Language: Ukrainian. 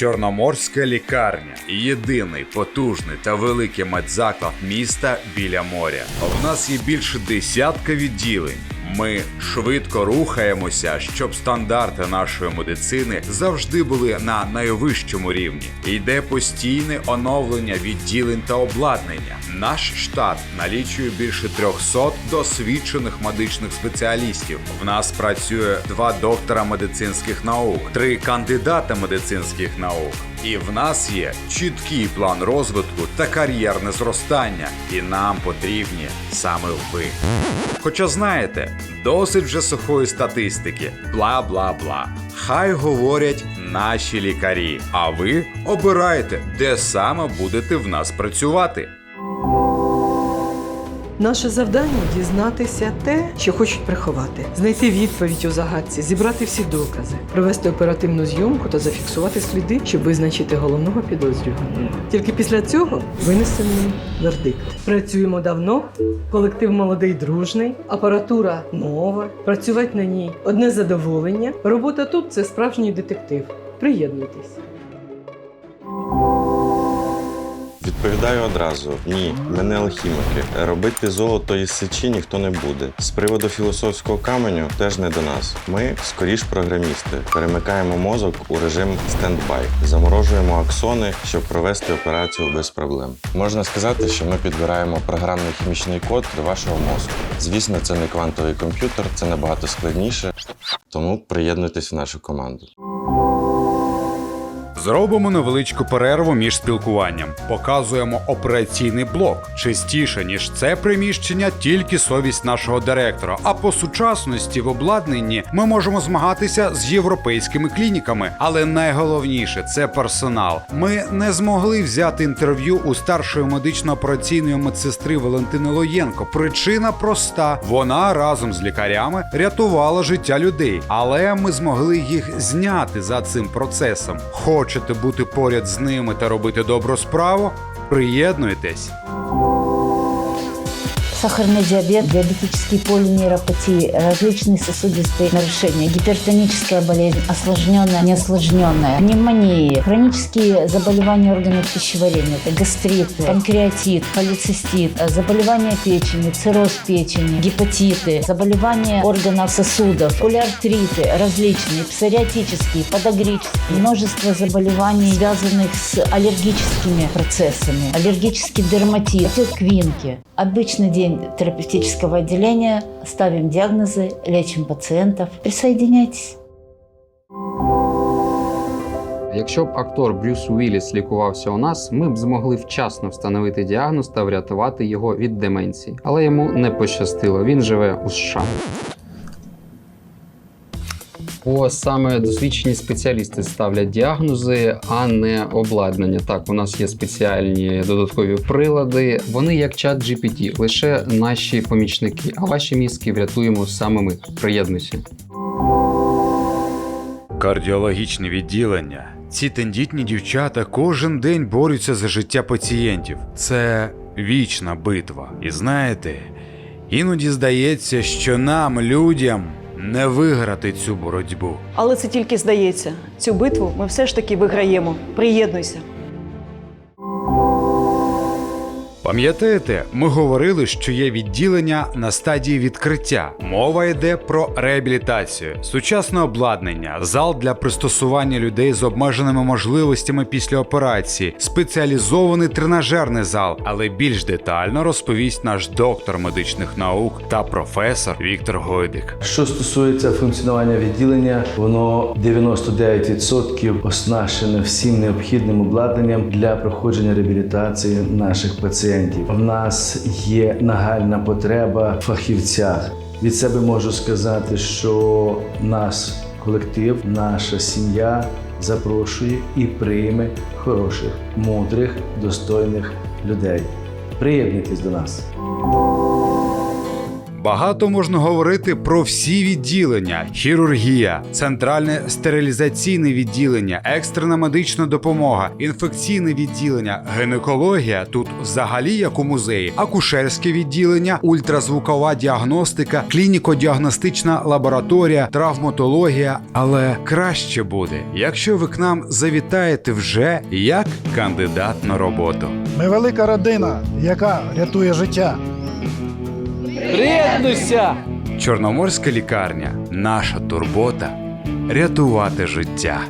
Чорноморська лікарня єдиний потужний та великий медзаклад міста біля моря. В нас є більше десятка відділень. Ми швидко рухаємося, щоб стандарти нашої медицини завжди були на найвищому рівні. Йде постійне оновлення відділень та обладнання. Наш штат налічує більше 300 досвідчених медичних спеціалістів. В нас працює два доктора медицинських наук, три кандидата медицинських наук. І в нас є чіткий план розвитку та кар'єрне зростання. І нам потрібні саме ви. Хоча знаєте, досить вже сухої статистики, бла бла бла. Хай говорять наші лікарі, а ви обираєте, де саме будете в нас працювати. Наше завдання дізнатися те, що хочуть приховати, знайти відповідь у загадці, зібрати всі докази, провести оперативну зйомку та зафіксувати сліди, щоб визначити головного підозрюваного. Тільки після цього винесемо вердикт. Працюємо давно, колектив молодий, дружний, апаратура нова, працювати на ній одне задоволення. Робота тут це справжній детектив. Приєднуйтесь. Відповідаю одразу: ні, ми не алхімики. Робити золото із сечі ніхто не буде. З приводу філософського каменю теж не до нас. Ми скоріш програмісти. Перемикаємо мозок у режим стендбай, заморожуємо аксони, щоб провести операцію без проблем. Можна сказати, що ми підбираємо програмний хімічний код до вашого мозку. Звісно, це не квантовий комп'ютер, це набагато складніше. Тому приєднуйтесь в нашу команду. Зробимо невеличку перерву між спілкуванням. Показуємо операційний блок. Чистіше, ніж це приміщення, тільки совість нашого директора. А по сучасності в обладнанні ми можемо змагатися з європейськими клініками. Але найголовніше це персонал. Ми не змогли взяти інтерв'ю у старшої медично-операційної медсестри Валентини Лоєнко. Причина проста: вона разом з лікарями рятувала життя людей, але ми змогли їх зняти за цим процесом. Хочете бути поряд з ними та робити добру справу? Приєднуйтесь. Сахарный диабет, диабетические полинейропатии, различные сосудистые нарушения, гипертоническая болезнь, осложненная, неосложненная, пневмонии, хронические заболевания органов пищеварения, это гастрит, панкреатит, холецистит, э, заболевания печени, цирроз печени, гепатиты, заболевания органов сосудов, полиартриты различные, псориатические, подагрические, множество заболеваний, связанных с аллергическими процессами, аллергический дерматит, отек квинки. Обычный день терапевтического отделения, ставим диагнозы, лечим пациентов. Присоединяйтесь. Якщо б актор Брюс Уілліс лікувався у нас, ми б змогли вчасно встановити діагноз та врятувати його від деменції. Але йому не пощастило. Він живе у США. Бо саме досвідчені спеціалісти ставлять діагнози, а не обладнання. Так, у нас є спеціальні додаткові прилади. Вони як чат GPT, лише наші помічники. А ваші мізки врятуємо саме ми. Приєднуйся. Кардіологічне відділення. Ці тендітні дівчата кожен день борються за життя пацієнтів. Це вічна битва. І знаєте, іноді здається, що нам, людям, не виграти цю боротьбу. Але це тільки здається. Цю битву ми все ж таки виграємо. Приєднуйся. Пам'ятаєте, ми говорили, що є відділення на стадії відкриття. Мова йде про реабілітацію, сучасне обладнання, зал для пристосування людей з обмеженими можливостями після операції, спеціалізований тренажерний зал, але більш детально розповість наш доктор медичних наук та професор Віктор Гойдик. Що стосується функціонування відділення, воно 99% оснащене всім необхідним обладнанням для проходження реабілітації наших пацієнтів. В нас є нагальна потреба в фахівцях. Від себе можу сказати, що наш колектив, наша сім'я запрошує і прийме хороших, мудрих, достойних людей. Приєднуйтесь до нас. Багато можна говорити про всі відділення: хірургія, центральне стерилізаційне відділення, екстрена медична допомога, інфекційне відділення, гінекологія тут взагалі як у музеї, акушерське відділення, ультразвукова діагностика, клініко-діагностична лабораторія, травматологія. Але краще буде, якщо ви к нам завітаєте вже як кандидат на роботу. Ми велика родина, яка рятує життя. Приєднуйся! Чорноморська лікарня наша турбота рятувати життя.